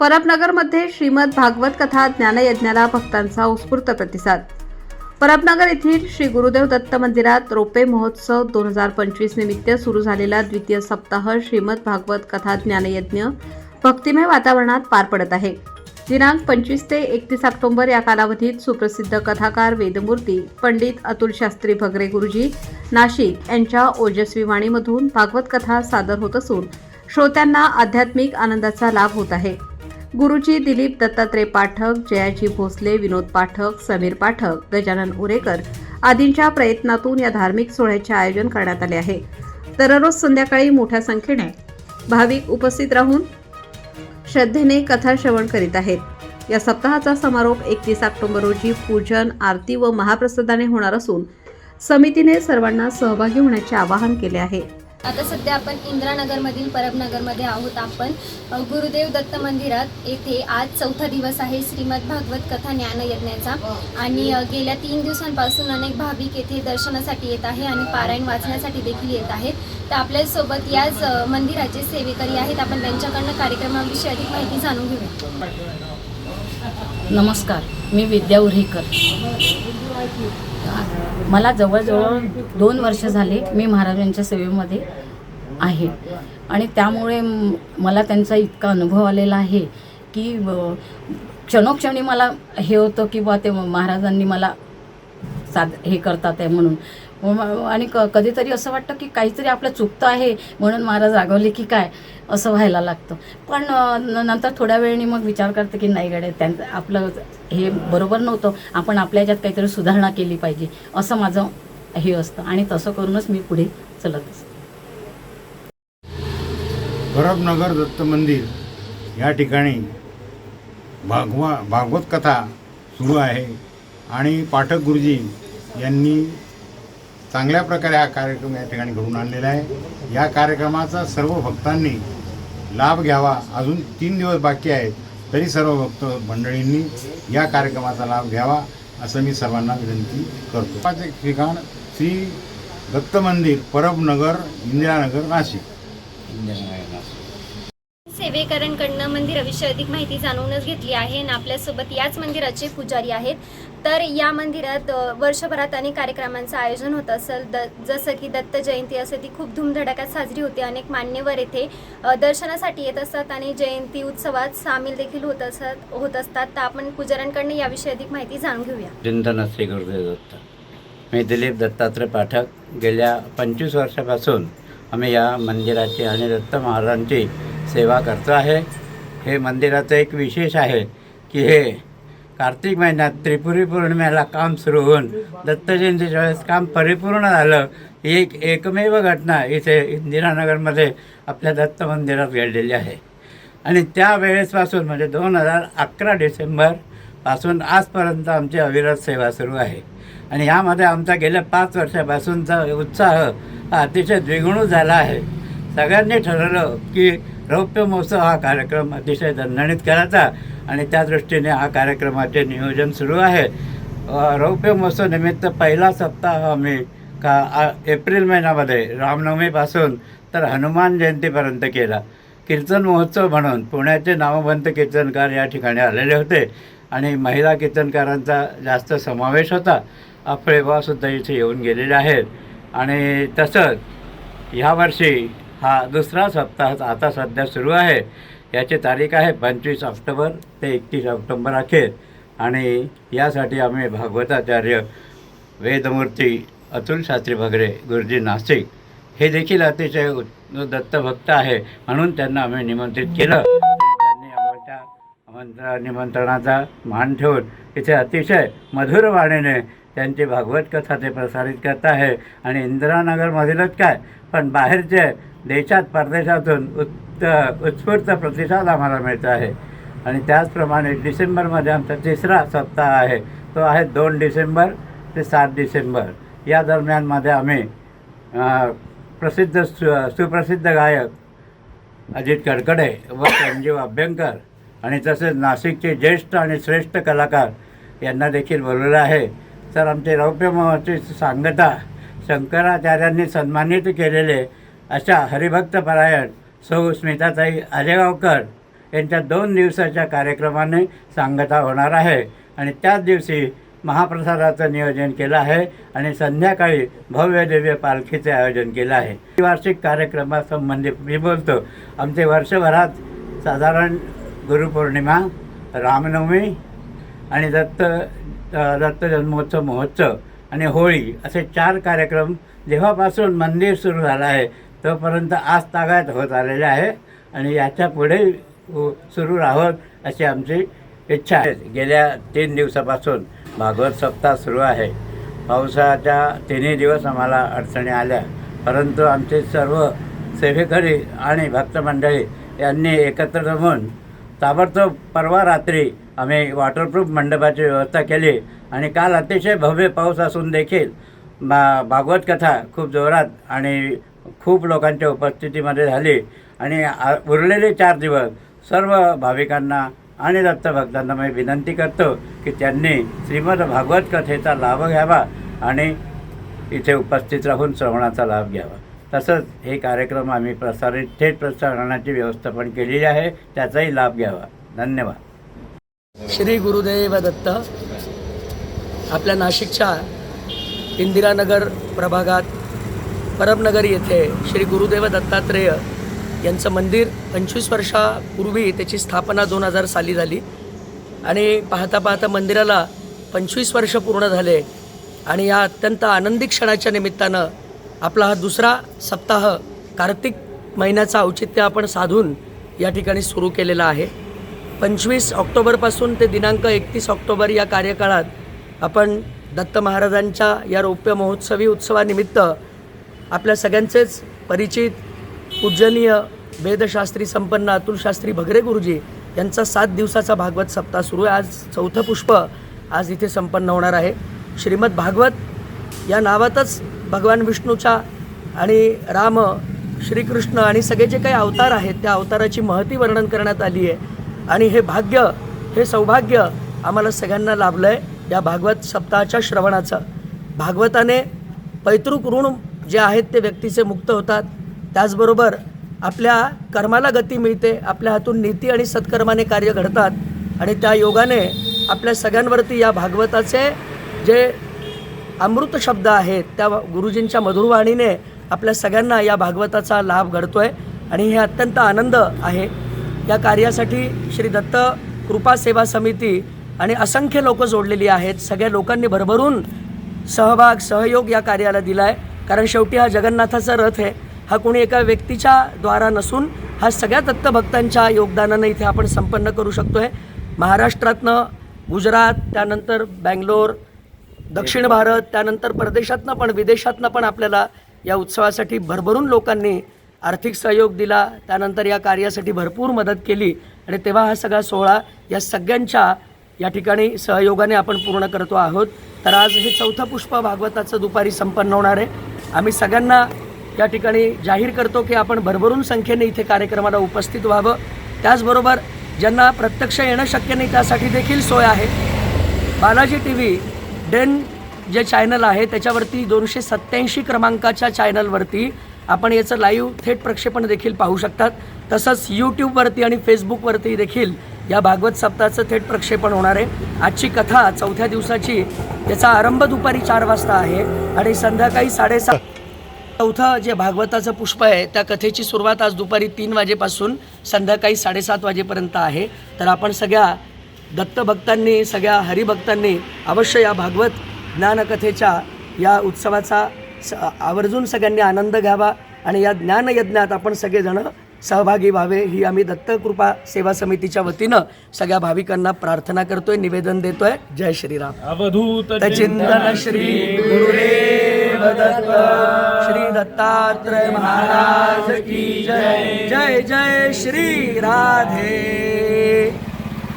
परबनगरमध्ये श्रीमद भागवत कथा ज्ञानयज्ञाला भक्तांचा उत्स्फूर्त प्रतिसाद. परबनगर येथील श्री गुरुदेव दत्त मंदिरात रोपे महोत्सव दोन हजार पंचवीस निमित्त सुरू झालेला द्वितीय सप्ताह श्रीमद भागवत कथा ज्ञानयज्ञ भक्तिमय वातावरणात पार पडत आहे. दिनांक पंचवीस ते एकतीस ऑक्टोबर या कालावधीत सुप्रसिद्ध कथाकार वेदमूर्ती पंडित अतुल शास्त्री भगरे गुरुजी नाशिक यांच्या ओजस्वी वाणीमधून भागवत कथा सादर होत असून श्रोत्यांना आध्यात्मिक आनंदाचा लाभ होत आहे. गुरुजी दिलीप दत्तात्रय पाठक जयाजी भोसले विनोद पाठक समीर पाठक गजानन उरेकर आदींच्या प्रयत्नातून या धार्मिक सोहळ्याचे आयोजन करण्यात आले आहे. दररोज संध्याकाळी मोठ्या संख्येने भाविक उपस्थित राहून श्रद्धेने कथा श्रवण करीत आहेत. या सप्ताहाचा समारोप एकतीस ऑक्टोबर रोजी पूजन आरती व महाप्रसादाने होणार असून समितीने सर्वांना सहभागी होण्याचे आवाहन केले आहे. आता सध्या आपण इंद्रानगरमधील परबनगरमध्ये आहोत आपण. गुरुदेव दत्त मंदिरात येथे आज चौथा दिवस आहे श्रीमद भागवत कथा ज्ञान यज्ञाचा आणि गेल्या तीन दिवसांपासून अनेक भाविक येथे दर्शनासाठी येत आहे आणि पारायण वाचण्यासाठी देखील येत आहेत. तर आपल्यासोबत याच मंदिराचे सेवेकरी आहेत. आपण त्यांच्याकडनं कार्यक्रमाविषयी अधिक माहिती जाणून घेऊया. नमस्कार. मी विद्या उरेकर. मला जवळजवळ दोन वर्ष झाले मी महाराजांच्या सेवेमध्ये आहे. आणि त्यामुळे मला त्यांचा इतका अनुभव आलेला आहे की क्षणोक्षणी मला हे होतं की बा ते महाराजांनी मला साध हे करतात आहे म्हणून. आणि क कधीतरी असं वाटतं की काहीतरी आपलं चुकतं आहे म्हणून महाराज रागवले की काय? असं व्हायला लागतं. पण नंतर थोड्या वेळाने मग विचार करते की नाही गडे त्यांचं आपलं हे बरोबर नव्हतं. आपण आपल्या याच्यात काहीतरी सुधारणा केली पाहिजे. असं माझं हे असतं. आणि तसं करूनच मी पुढे चलत असते. परबनगर दत्त मंदिर या ठिकाणी भागवा भागवत कथा सुरू आहे. आणि पाठक गुरुजी यांनी चांगल्या प्रकारे हा कार्यक्रम या ठिकाणी घडून आणलेला आहे. या कार्यक्रमाचा सर्व भक्तांनी लाभ घ्यावा. अजून तीन दिवस बाकी आहेत तरी सर्व भक्त मंडळींनी या कार्यक्रमाचा लाभ घ्यावा असं मी सर्वांना विनंती करतो. पाच ठिकाण श्री दत्त मंदिर परबनगर इंदिरानगर नाशिक. सेवेकरांकडनं मंदिराविषयी अधिक माहिती जाणूनच घेतली आहे आणि आपल्यासोबत याच मंदिराचे पुजारी आहेत. तर या मंदिरात वर्षभरात अनेक कार्यक्रमांचं आयोजन होत असेल. द जसं की दत्त जयंती असेल ती खूप धूमधडाक्यात साजरी होते. अनेक मान्यवर येथे दर्शनासाठी येत असतात आणि जयंती उत्सवात सामील देखील होत असत होत असतात. तर आपण पुजाऱ्यांकडनं याविषयी अधिक माहिती जाणून घेऊया. चिंतन श्री गुरुदेव दत्त. मी दिलीप दत्तात्रय पाठक. गेल्या पंचवीस वर्षापासून आम्ही या मंदिराची आणि दत्त महाराजांची सेवा करतो आहे. हे मंदिराचं एक विशेष आहे की हे कार्तिक महिन्यात त्रिपुरी पौर्णिमेला काम सुरू होऊन दत्तजयंतीच्या वेळेस काम परिपूर्ण झालं. ही एक एकमेव घटना इथे इंदिरानगरमध्ये आपल्या दत्त मंदिरात घडलेली आहे. आणि त्यावेळेसपासून म्हणजे दोन हजार अकरा डिसेंबरपासून आजपर्यंत आमची अविरत सेवा सुरू आहे. आणि यामध्ये आमचा गेल्या पाच वर्षापासूनचा उत्साह हा अतिशय द्विगुणू झाला आहे. सगळ्यांनी ठरवलं की रौप्य महोत्सव हा कार्यक्रम अतिशय दणदणीत करायचा आणि त्या दृष्टीने हा कार्यक्रमाचे नियोजन सुरू आहे. रौप्य महोत्सव निमित्त पहिला सप्ताह आम्ही का एप्रिल महिन्यामध्ये रामनवमीपासून तर हनुमान जयंतीपर्यंत केला. कीर्तन महोत्सव म्हणून पुण्याचे नामवंत कीर्तनकार या ठिकाणी आलेले होते आणि महिला कीर्तनकारांचा जास्त समावेश होता. अफळेबासुद्धा इथे येऊन गेलेले आहेत. आणि तसंच ह्यावर्षी हा दुसरा सप्ताह आता सध्या सुरू आहे. याची तारीख आहे पंचवीस ऑक्टोबर ते एकतीस ऑक्टोबर अखेर. आणि यासाठी आम्ही भागवताचार्य वेदमूर्ती अतुल शास्त्री भगरे गुरुजी नाशिक हे देखील अतिशय उत्- दत्तभक्त आहे म्हणून त्यांना आम्ही निमंत्रित केलं. त्यांनी आमच्या आमंत्र निमंत्रणाचा मान ठेवून इथे अतिशय मधुर वाणीने त्यांची भागवत कथा ते प्रसारित करत आहे. आणि इंदिरानगरमधीलच काय? पण बाहेरचे देशात परदेशातून उत्त उत्स्फूर्त प्रतिसाद आम्हाला मिळत आहे. आणि त्याचप्रमाणे डिसेंबरमध्ये आमचा तिसरा सप्ताह आहे. तो आहे दोन डिसेंबर ते सात डिसेंबर. या दरम्यानमध्ये आम्ही प्रसिद्ध सु सुप्रसिद्ध गायक अजित कडकडे व संजीव अभ्यंकर आणि तसेच नाशिकचे ज्येष्ठ आणि श्रेष्ठ कलाकार यांना देखील बोलवलं आहे. तर आमचे रौप्य महोत्सवाची सांगता शंकराचार्यांनी सन्मानित केलेले अशा हरिभक्तपरायण सौ स्मिताताई आजेगावकर यांच्या दोन दिवसाच्या कार्यक्रमाने सांगता होणार आहे. आणि त्याच दिवशी महाप्रसादाचं नियोजन केलं आहे आणि संध्याकाळी भव्य दिव्य पालखीचे आयोजन केलं आहे. वार्षिक कार्यक्रमासंबंधी मी बोलतो. आमचे वर्षभरात साधारण गुरुपौर्णिमा रामनवमी आणि दत्त दत्त जन्मोत्सव महोत्सव आणि होळी असे चार कार्यक्रम जेव्हापासून मंदिर सुरू झालं आहे तोपर्यंत आज तागायत होत आलेले आहे आणि याच्यापुढे सुरू राहोत अशी आमची इच्छा आहे. गेल्या तीन दिवसापासून भागवत सप्ताह सुरू आहे. पावसाच्या तिन्ही दिवस आम्हाला अडचणी आल्या. परंतु आमचे सर्व सेवेकरी आणि भक्तमंडळी यांनी एकत्र जमून ताबडतोब परवा रात्री आम्ही वॉटरप्रूफ मंडपाची व्यवस्था केली आणि काल अतिशय भव्य पाऊस असून देखील बा भागवत कथा खूप जोरात आणि खूप लोकांच्या उपस्थितीमध्ये झाली आणि उरलेले चार दिवस सर्व भाविकांना आणि दत्तभक्तांना मी विनंती करतो की त्यांनी श्रीमद भागवत कथेचा लाभ घ्यावा आणि इथे उपस्थित राहून श्रवणाचा लाभ घ्यावा. तसंच हे कार्यक्रम आम्ही प्रसारित थेट प्रसारणाची व्यवस्था पण केलेली आहे त्याचाही लाभ घ्यावा. धन्यवाद. श्री गुरुदेव दत्त आपल्या नाशिकच्या इंदिरानगर प्रभागात परबनगर येथे श्री गुरुदेव दत्तात्रेय यांचं मंदिर पंचवीस वर्षापूर्वी त्याची स्थापना दोन हजार साली झाली. आणि पाहता पाहता मंदिराला पंचवीस वर्ष पूर्ण झाले आणि या अत्यंत आनंदी क्षणाच्या निमित्तानं आपला हा दुसरा सप्ताह कार्तिक महिन्याचं औचित्य आपण साधून या ठिकाणी सुरू केलेला आहे. पंचवीस ऑक्टोबरपासून ते दिनांक एकतीस ऑक्टोबर या कार्यकाळात आपण दत्त महाराजांच्या या रौप्य महोत्सवी उत्सवानिमित्त आपल्या सगळ्यांचेच परिचित पूजनीय वेदशास्त्री संपन्न अतुलशास्त्री भगरे गुरुजी यांचा सात दिवसाचा भागवत सप्ताह सुरू आहे. आज चौथं पुष्प आज इथे संपन्न होणार आहे. श्रीमद भागवत या नावातच भगवान विष्णूच्या आणि राम श्रीकृष्ण आणि सगळे जे काही अवतार आहेत त्या अवताराची महती वर्णन करण्यात आली आहे. आणि हे भाग्य हे सौभाग्य आम्हाला सगळ्यांना लाभलं आहे या भागवत सप्ताहाच्या श्रवणाचं. भागवताने पैतृक ऋण जे आहेत ते व्यक्तीचे मुक्त होतात. त्याचबरोबर आपल्या कर्माला गती मिळते आपल्या हातून नीती आणि सत्कर्माने कार्य घडतात आणि त्या योगाने आपल्या सगळ्यांवरती या भागवताचे जे अमृत शब्द आहेत त्या गुरुजींच्या मधुरवाणीने आपल्या सगळ्यांना या भागवताचा लाभ घडतो आहे आणि हे अत्यंत आनंद आहे. या कार्यासाठी श्री दत्त कृपा सेवा समिती आणि असंख्य लोक जोडलेली आहेत. सगळ्या लोकांनी भरभरून सहभाग सहयोग या कार्याला दिला आहे कारण शेवटी हा जगन्नाथाचा रथ आहे. हा कोणी एका व्यक्तीच्या द्वारा नसून हा सगळ्या दत्तभक्तांच्या योगदानानं इथे आपण संपन्न करू शकतो आहे महाराष्ट्रातनं गुजरात त्यानंतर बँगलोर दक्षिण भारत त्यानंतर परदेशातनं पण विदेशातनं पण आपल्याला या उत्सवासाठी भरभरून लोकांनी आर्थिक सहयोग दिला. त्यानंतर या कार्यासाठी भरपूर मदत केली आणि तेव्हा हा सगळा सोहळा या सगळ्यांच्या या ठिकाणी सहयोगाने आपण पूर्ण करतो आहोत. तर आज हे चौथं पुष्प भागवताचं दुपारी संपन्न होणार आहे. आम्ही सगळ्यांना या ठिकाणी जाहीर करतो की आपण भरभरून संख्येने इथे कार्यक्रमाला उपस्थित व्हावं. त्याचबरोबर ज्यांना प्रत्यक्ष येणं शक्य नाही त्यासाठी देखील सोय आहे. बालाजी टी व्ही डेन जे चॅनल आहे त्याच्यावरती दोनशे सत्त्याऐंशी क्रमांकाच्या चॅनलवरती आपण याचं लाईव्ह थेट प्रक्षेपण देखील पाहू शकतात. तसंच यूट्यूबवरती आणि फेसबुकवरती देखील या भागवत सप्ताहाचं थेट प्रक्षेपण होणार आहे. आजची कथा चौथ्या दिवसाची याचा आरंभ दुपारी चार वाजता आहे आणि संध्याकाळी साडेसात चौथं जे भागवताचं पुष्प आहे त्या कथेची सुरुवात आज दुपारी तीन वाजेपासून संध्याकाळी साडेसात वाजेपर्यंत आहे. तर आपण सगळ्या दत्तभक्तांनी सगळ्या हरिभक्तांनी अवश्य या भागवत ज्ञानकथेच्या या उत्सवाचा स आवर्जून सगळ्यांनी आनंद घ्यावा आणि या ज्ञानयज्ञात आपण सगळेजणं सहभागी व्हावे ही आम्ही दत्तकृपा सेवा समितीच्या वतीनं सगळ्या भाविकांना प्रार्थना करतोय निवेदन देतोय. जय श्रीराम. अवधूत चिंतन श्री गुरुदेव दत्त. श्री दत्तात्रय महाराज की जय. जय जय श्री राधे.